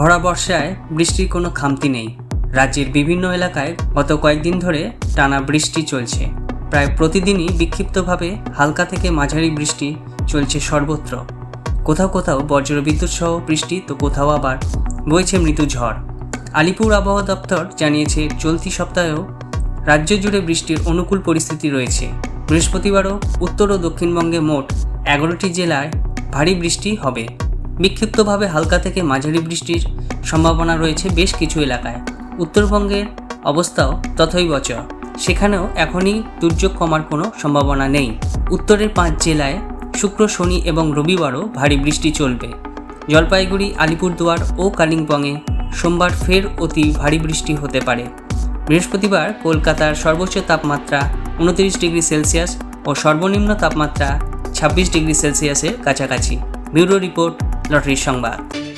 ভরা বর্ষায় বৃষ্টির কোনো খামতি নেই। রাজ্যের বিভিন্ন এলাকায় গত কয়েকদিন ধরে টানা বৃষ্টি চলছে। প্রায় প্রতিদিনই বিক্ষিপ্তভাবে হালকা থেকে মাঝারি বৃষ্টি চলছে সর্বত্র। কোথাও কোথাও বজ্রবিদ্যুৎ সহ বৃষ্টি, তো কোথাও আবার বইছে মৃদু ঝড়। আলিপুর আবহাওয়া দপ্তর জানিয়েছে, চলতি সপ্তাহেও রাজ্য জুড়ে বৃষ্টির অনুকূল পরিস্থিতি রয়েছে। বৃহস্পতিবারও উত্তর ও দক্ষিণবঙ্গে মোট এগারোটি জেলায় ভারী বৃষ্টি হবে। বিক্ষিপ্তভাবে হালকা থেকে মাঝারি বৃষ্টির সম্ভাবনা রয়েছে বেশ কিছু এলাকায়। উত্তরবঙ্গের অবস্থাও তথই বচ সেখানেও এখনই দুর্যোগ কমার কোনো সম্ভাবনা নেই। উত্তরের পাঁচ জেলায় শুক্র, শনি এবং রবিবারও ভারী বৃষ্টি চলবে। জলপাইগুড়ি, আলিপুরদুয়ার ও কালিম্পংয়ে সোমবার ফের অতি ভারী বৃষ্টি হতে পারে। বৃহস্পতিবার কলকাতার সর্বোচ্চ তাপমাত্রা উনত্রিশ ডিগ্রি সেলসিয়াস ও সর্বনিম্ন তাপমাত্রা ছাব্বিশ ডিগ্রি সেলসিয়াসের কাছাকাছি। ব্যুরো রিপোর্ট লটারির সংবাদ।